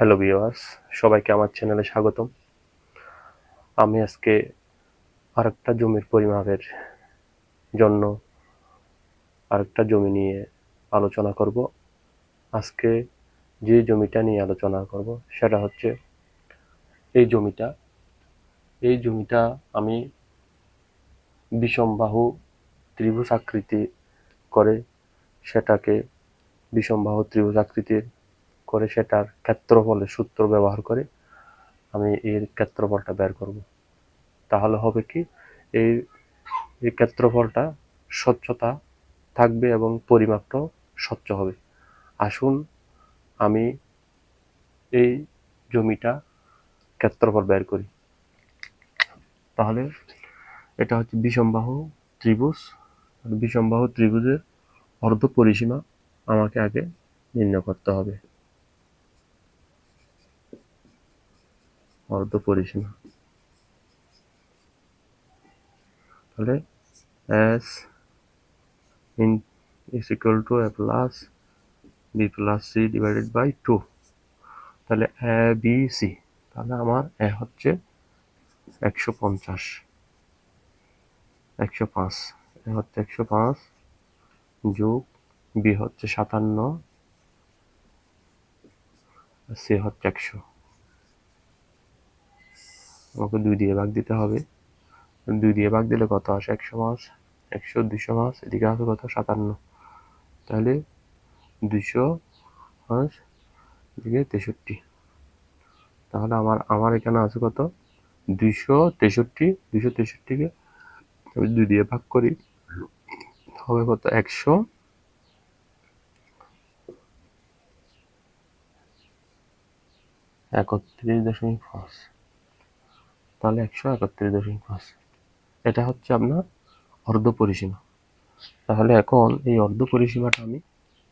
Hello viewers সবাইকে আমার চ্যানেলে স্বাগতম। আমি আজকে আরেকটা জমির পরিমাপের জন্য আরেকটা জমি নিয়ে আলোচনা করব। আজকে যে জমিটা নিয়ে আলোচনা করব, সেটা হচ্ছে এই জমিটা। এই জমিটা আমি বিষমবাহু ত্রিভুজ আকৃতি করে সেটাকে বিষমবাহু ত্রিভুজ আকৃতির করে সেটার ক্ষেত্রফলের সূত্র ব্যবহার করে আমি এর ক্ষেত্রফলটা বের করব। তাহলে হবে কি? এই এই ক্ষেত্রফলটা স্বচ্ছতা থাকবে এবং পরিমাপটাও স্বচ্ছ হবে। আসুন আমি এই জমিটা ক্ষেত্রফল বের করি। তাহলে এটা হচ্ছে বিষমবাহু ত্রিভুজ। বিষমবাহু ত্রিভুজের অর্ধ পরিসীমা আমাকে আগে নির্ণয় করতে হবে। অর্ধ পরিসীমা। তাহলে S in is equal to A plus B plus C divided by two তাহলে এ বি সি তাহলে আমার এ হচ্ছে একশো পঞ্চাশ। একশো পাঁচ। এ হচ্ছে একশো পাঁচ যোগ বি হচ্ছে সাতান্ন। সি হচ্ছে একশো। আমাকে দুই দিয়ে ভাগ দিতে হবে। দুই দিয়ে ভাগ দিলে কত আসে? একশো মাস, একশো, দুইশো মাস, এদিকে আসে কত? সাতান্ন। তাহলে দুইশো মাস, এদিকে তেষট্টি। তাহলে আমার আমার এখানে আছে কত? দুইশো তেষট্টি, দুইশো তেষট্টিকে আমি দুই দিয়ে ভাগ করি, হবে কত? একশো। একত্রিশ দশমিক পাঁচ। তাহলে একশো একত্রিশ দশমিক পাঁচ। এটা হচ্ছে আপনার অর্ধ পরিসীমা। তাহলে এখন এই অর্ধ পরিসীমাটা আমি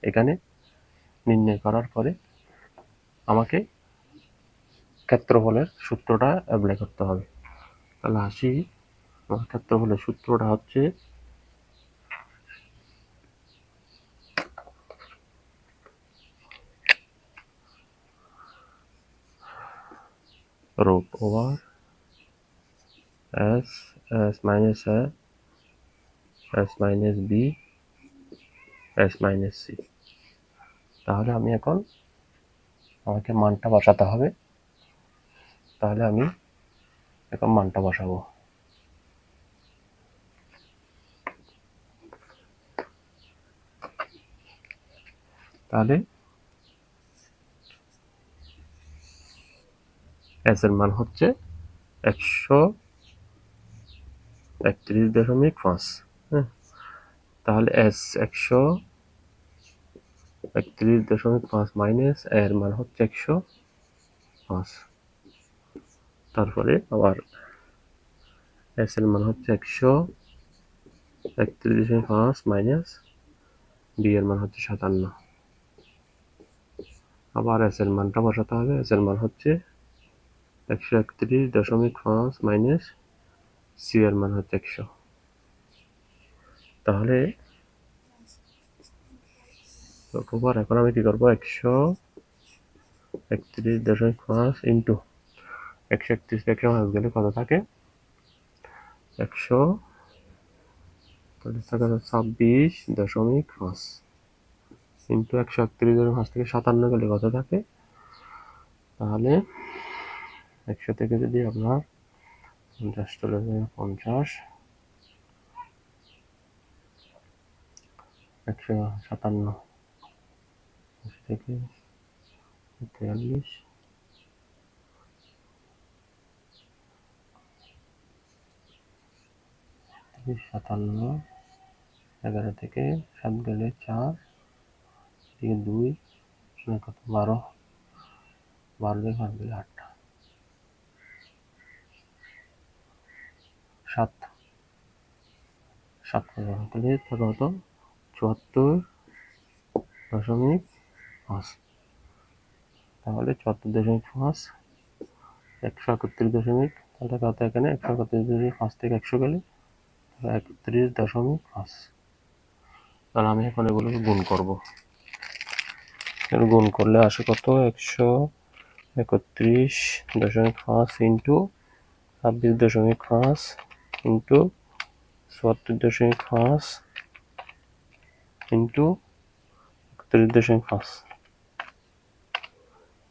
এখানে নির্ণয় করার পরে আমাকে ক্ষেত্রফলের সূত্রটা অ্যাপ্লাই করতে হবে। তাহলে আসি, আমার ক্ষেত্রফলের সূত্রটা হচ্ছে root over s s minus a, s minus b, s minus c. তাহলে আমি এখন আমাকে মানটা বসাতে হবে। তাহলে আমি এখন মানটা বসাবো। তাহলে এস এর মান হচ্ছে একশো একত্রিশ দশমিক পাঁচ হ্যাঁ? তাহলে এস একশো, একত্রিশ দশমিক পাঁচ মাইনাস এর মান হচ্ছে একশো পাঁচ। তারপরে আবার এস এর মান হচ্ছে একশো, একত্রিশ দশমিক পাঁচ মাইনাস বি এর মান হচ্ছে সাতান্ন। আবার এস এর মানটা বসাতে হবে। এস এর মান হচ্ছে একশো একত্রিশ দশমিক পাঁচ মাইনাস সি এর মান হচ্ছে একশো। তাহলে অক্টোবর এখন আমি কি করব? একশো একত্রিশ দশমিক পাঁচ ইন্টু একশো একত্রিশ একশো পাঁচ গেলে কত থাকে? একশো থাকে ছাব্বিশ দশমিক পাঁচ ইন্টু একশো একত্রিশ দশমিক পাঁচ থেকে সাতান্ন গেলে কত থাকে? তাহলে একশো থেকে যদি আপনার পঞ্চাশ। চলে যায় পঞ্চাশ একশো সাতান্ন থেকে তেয়াল্লিশ সাতান্ন। এগারো থেকে সাত গেলে চার। এদিকে দুই কত? বারো। বারো থেকে আট। সাত সাত করে তাহলে হতো চুয়াত্তর দশমিক পাঁচ। তাহলে চুয়াত্তর দশমিক পাঁচ, একশো একত্রিশ দশমিক, তাহলে কত এখানে একশো একত্রিশ দশমিক পাঁচ থেকে একশো গেলে? একত্রিশ দশমিক পাঁচ। তাহলে আমি এখন এগুলোকে গুণ করব। এর গুণ করলে আসে কত? একশো একত্রিশ দশমিক পাঁচ ইন্টু ছাব্বিশ দশমিক পাঁচ ইন্টু চুয়াত্তর দশমিক পাঁচ ইন্টু একত্রিশ দশমিক পাঁচ।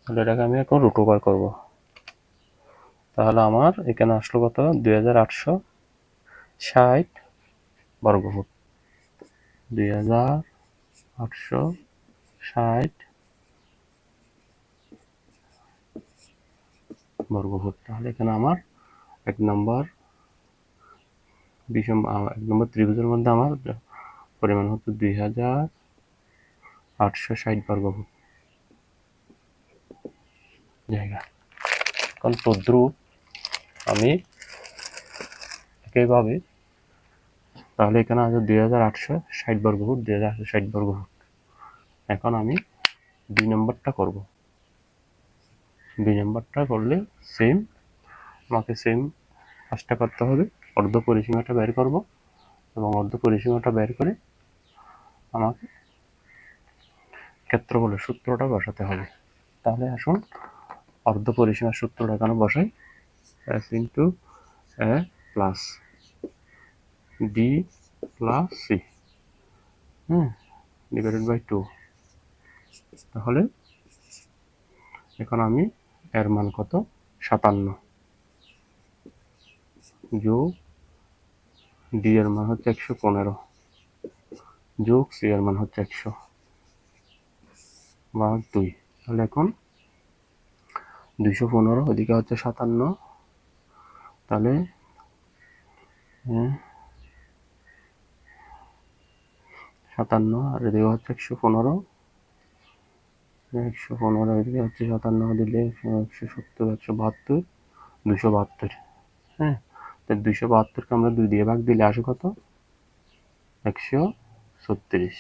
তাহলে এটাকে আমি এখন রুট ওভার করব। তাহলে আমার এখানে আসলো কত? দুই হাজার আটশো ষাট বর্গফুট। দুই হাজার আটশো ষাট বর্গফুট। তাহলে এখানে আমার এক নম্বর বিষম এক নম্বর ত্রিভুজের মধ্যে আমার পরিমাণ হচ্ছে দুই হাজার আটশো ষাট বর্গফুট জায়গা। এখন তদ্রুপ আমি একইভাবে তাহলে এখানে আছে দুই হাজার আটশো ষাট বর্গফুট দুই হাজার আটশো ষাট বর্গ বর্গফুট এখন আমি দুই নম্বরটা করব। দুই নম্বরটা করলে সেম আমাকে সেম কাজটা করতে হবে। অর্ধ পরিসীমাটা বের করব এবং অর্ধ পরিসীমাটা বের করে আমাকে ক্ষেত্রফলের সূত্রটা বসাতে হবে। তাহলে আসুন অর্ধ পরিসীমার সূত্রটা এখানে বসাই? S into A plus D plus C হ্যাঁ ডিভাইডেড বাই টু তাহলে এখন আমি এর মান কত? সাতান্ন। যোগ ডি এর মান হচ্ছে একশো পনেরো যোগ সি এর মান হচ্ছে একশো ভাগ দুই তাহলে এখন দুইশো পনেরো ওদিকে হচ্ছে সাতান্ন তাহলে সাতান্ন আর এদিকে হচ্ছে একশো পনেরো একশো পনেরো এদিকে হচ্ছে সাতান্ন দিলে একশো সত্তর একশো বাহাত্তর দুশো বাহাত্তর হ্যাঁ তো দুশো বাহাত্তরকে আমরা দুই দিয়ে ভাগ দিলে আসে কত? একশো ছত্রিশ।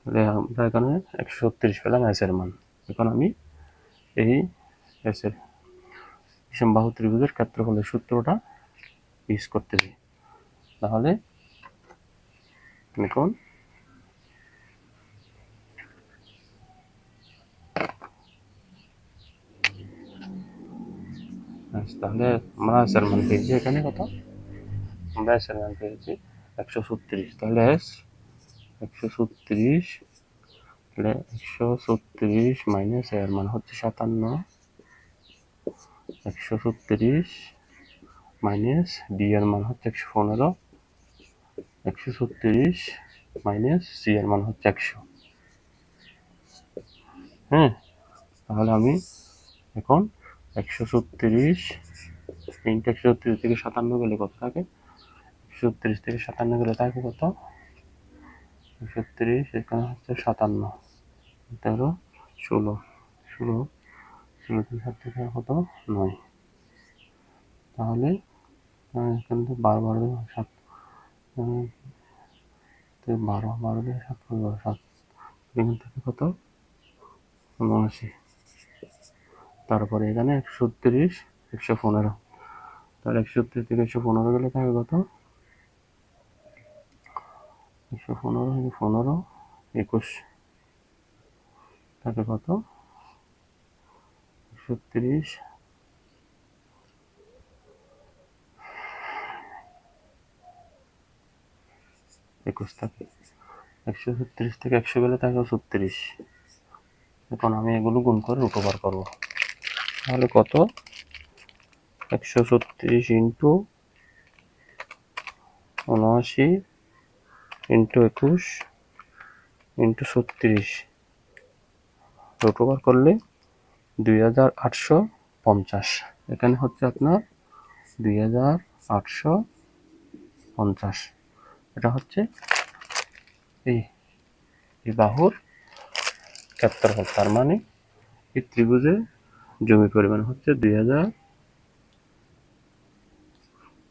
তাহলে আমরা এখানে একশো ছত্রিশ পেলাম এসের মান। এখন আমি এই এসের বিষমবাহু ত্রিভুজের ক্ষেত্রফলের সূত্রটা ইউজ করতেছি। তাহলে এখন আচ্ছা, তাহলে আমরা এসের মান পেয়েছি এখানে কত আমরা এসের মান পেয়েছি একশো ছত্রিশ। তাহলে একশো ছত্রিশ। তাহলে একশো ছত্রিশ মাইনাস এর মান হচ্ছে সাতান্ন। একশো ছত্রিশ মাইনাস ডি এর মান হচ্ছে একশো পনেরো। একশো ছত্রিশ মাইনাস সি এর মান হচ্ছে একশো। হ্যাঁ? তাহলে আমি এখন একশো ছত্রিশ ইন্টু একশো ছত্রিশ থেকে সাতান্ন গেলে কত থাকে? একশো ছত্রিশ থেকে সাতান্ন গেলে থাকে কত? একশো তিরিশ এখানে হচ্ছে সাতান্ন। তেরো, ষোলো। ষোলো ষোলো তিন সাত থেকে কত? নয়। তাহলে এখানে তো বারো বারো সাত বারো বারো দিয়ে সাত করে সাত। এখান থেকে কত? উনআশি। তারপরে এখানে একশো তিরিশ, একশো পনেরো। তাহলে একশো তিরিশ থেকে একশো পনেরো গেলে থাকে কত? একশো পনেরো পনেরো, একুশ। থাকে কত? একশো তিরিশ। একুশ থাকে। একশো ছত্রিশ থেকে একশো গেলে থাকে ছত্রিশ এখন আমি এগুলো গুণ করে ওভার করব। তাহলে কত? একশো ছত্রিশ ইন্টু উনআশি ইন্টু একুশ ইন্টু ছত্রিশ। রুট করলে দুই হাজার আটশো পঞ্চাশ। এখানে হচ্ছে আপনার দুই হাজার আটশো পঞ্চাশ। এটা হচ্ছে এই এই বাহুর ক্ষেত্রফল। তার মানে এই ত্রিভুজে জমির পরিমাণ হচ্ছে দুই হাজার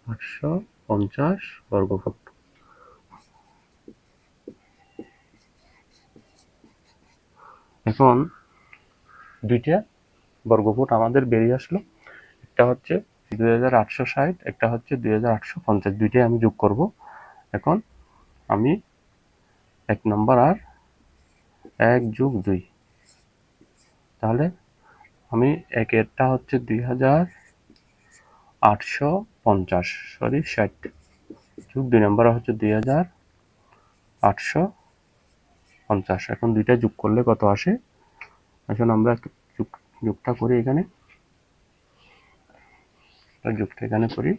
আটশো পঞ্চাশ বর্গফুট। এখন দুইটা বর্গফুট আমাদের বেরিয়ে আসলো। একটা হচ্ছে দুই হাজার আটশো ষাট, একটা হচ্ছে দুই হাজার আটশো পঞ্চাশ। দুইটাই আমি যোগ করব। এখন আমি এক নম্বর আর এক যোগ দুই। তাহলে আমি একেরটা হচ্ছে দুই হাজার আটশো পঞ্চাশ সরি ষাট। যোগ দুই নম্বর হচ্ছে দুই হাজার আটশো পঞ্চাশ। এখন দুইটা যোগ করলে কত আসে? এখন আমরা যোগ, যোগটা করি এখানে। যোগটা এখানে করি।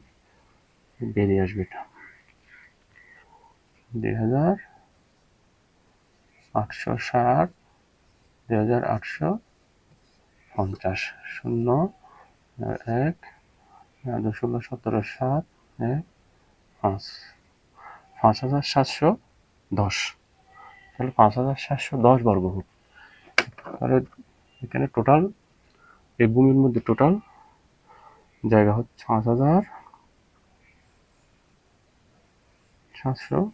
বেরিয়ে আসবে এটা। দুই হাজার আটশো ষাট, দুই হাজার আটশো পঞ্চাশ শূন্য, এক, ষোলো, সতেরো, সাত, এক, পাঁচ। পাঁচ হাজার সাতশো দশ। তাহলে পাঁচ হাজার সাতশো দশ বর্গফুট। তাহলে এখানে টোটাল এই ভূমির মধ্যে টোটাল জায়গা হচ্ছে পাঁচ হাজার সাতশো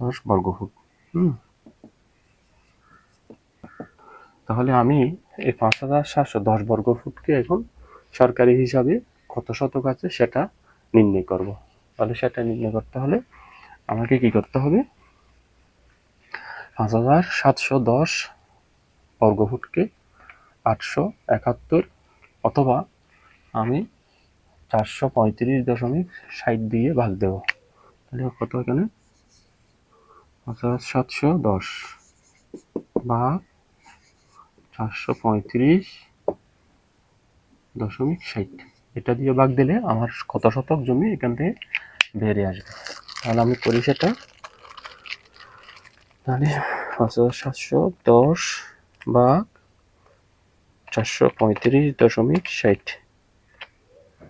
দশ বর্গফুট। হুম। তাহলে আমি এই পাঁচ হাজার সাতশো দশ বর্গফুটকে এখন সরকারি হিসাবে কত শতক আছে সেটা নির্ণয় করব। তাহলে সেটা নির্ণয় করতে হলে আমাকে কি করতে হবে? পাঁচ হাজার সাতশো দশ বর্গফুটকে আটশো একাত্তর অথবা আমি চারশো পঁয়ত্রিশ দশমিক ষাট দিয়ে ভাগ দেব। তাহলে কত এখানে? পাঁচ হাজার সাতশো দশ ভাগ চারশো পঁয়ত্রিশ দশমিক ষাট। এটা দিয়ে ভাগ দিলে আমার কত শতক জমি এখান থেকে বেরিয়ে আসবে। তাহলে আমি করি সেটা। তাহলে পাঁচ হাজার সাতশো দশ ভাগ চারশো পঁয়ত্রিশ দশমিক ষাট।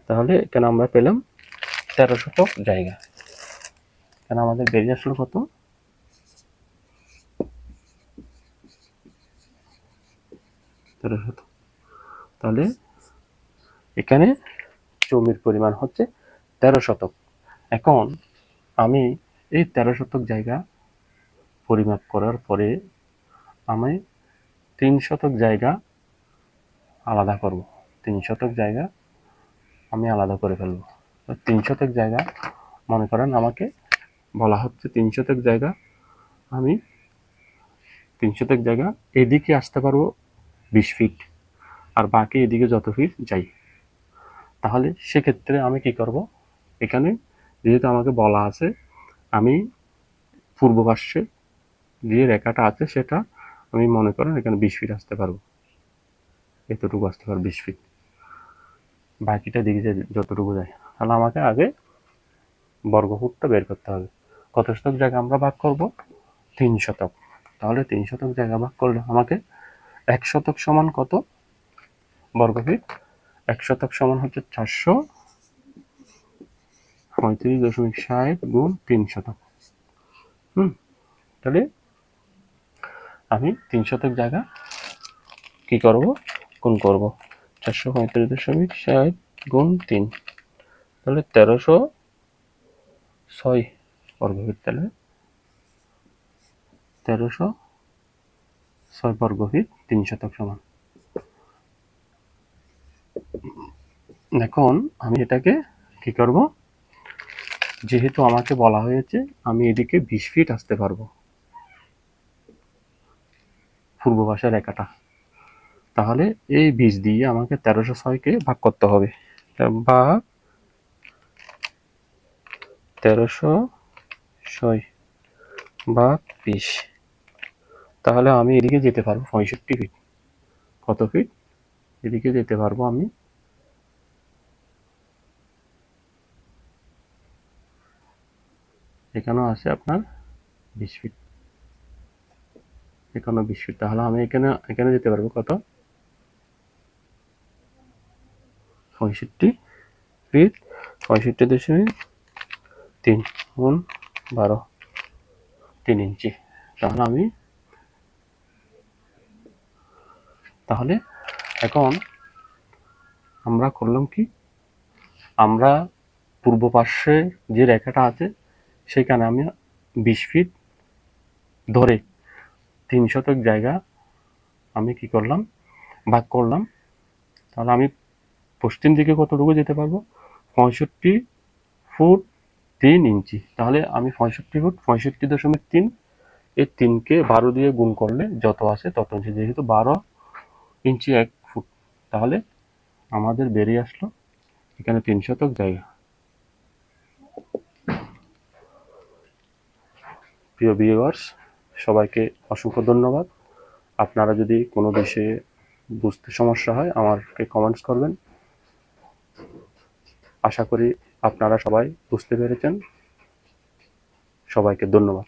তাহলে এখানে আমরা পেলাম তেরো শতক জায়গা। এখানে আমাদের বেরিয়ে আসলো কত? তেরো শতক তাহলে এখানে জমির পরিমাণ হচ্ছে তেরো শতক এখন আমি এই তেরো শতক জায়গা পরিমাপ করার পরে আমি তিন শতক জায়গা আলাদা করব। তিন শতক জায়গা আমি আলাদা করে ফেলব। তিন শতক জায়গা, মনে করেন আমাকে বলা হচ্ছে তিন শতক জায়গা, আমি তিন শতক জায়গা এদিকে আসতে পারব বিশ ফিট আর বাকি এদিকে যত ফিট যাই। তাহলে সেক্ষেত্রে আমি কি করব? এখানে যেহেতু আমাকে বলা আছে, আমি পূর্ব পার্শ্বে যে রেখাটা আছে সেটা আমি মনে করেন এখানে বিশ ফিট আসতে পারব। এতটুকু আসতে পারব, বিশ ফিট বাকিটা দিকে যতটুকু যায়। তাহলে আমাকে আগে বর্গফুটটা বের করতে হবে। কত শতক জায়গা আমরা ভাগ করব? তিন শতক। তাহলে তিন শতক জায়গা ভাগ করলে আমাকে এক শতক সমান কত? বর্গফিট। এক শতক সমান হচ্ছে চারশো। পঁয়ত্রিশ দশমিক ষাট গুণ তিন শতক। হুম, তাহলে আমি তিন শতক জায়গা কি করব? গুণ করব। চারশো পঁয়ত্রিশ দশমিক ষাট গুণ তিন। তাহলে তেরোশো ছয় বর্গফিট তাহলে। তেরোশো ছয় বর্গফিট। তিন শতক সমান। এখন আমি এটাকে কি করব? যেহেতু আমাকে বলা হয়েছে, আমি এদিকে বিশ ফিট আসতে পারব। পূর্ব পাশের রেখাটা। তাহলে এই বিশ দিয়ে আমাকে তেরোশো ছয়কে ভাগ করতে হবে। বা তেরোশো ছয় বা বিশ। তাহলে আমি এদিকে যেতে পারব, পঁয়ষট্টি ফিট কত ফিট এদিকে যেতে পারব আমি এখানেও আছে আপনার বিশ ফিট এখানেও বিশ ফিট তাহলে আমি এখানে এখানে যেতে পারব কত? পঁয়ষট্টি ফিট পঁয়ষট্টি দশমিক তিন গুণ বারো, তিন ইঞ্চি। তাহলে আমি তাহলে এখন আমরা করলাম কি? আমরা পূর্ব পার্শ্বে যে রেখাটা আছে, সেখানে আমি বিশ ফিট ধরে তিন শতক জায়গা আমি কি করলাম? ভাগ করলাম। তাহলে আমি পশ্চিম দিকে কতটুকু যেতে পারব? পঁয়ষট্টি ফুট তিন ইঞ্চি। তাহলে আমি পঁয়ষট্টি ফুট পঁয়ষট্টি দশমিক তিন, এই তিনকে বারো দিয়ে গুণ করলে যত আসে তত ইঞ্চি। যেহেতু বারো ইঞ্চি এক ফুট। তাহলে আমাদের বেরিয়ে আসলো এখানে তিন শতক জায়গা। প্রিয় ভিউয়ার্স সবাইকে অসংখ্য ধন্যবাদ। আপনারা যদি কোনো বিষয়ে বুঝতে সমস্যা হয়, আমাকে কমেন্টস করবেন। আশা করি আপনারা সবাই বুঝতে পেরেছেন। সবাইকে ধন্যবাদ।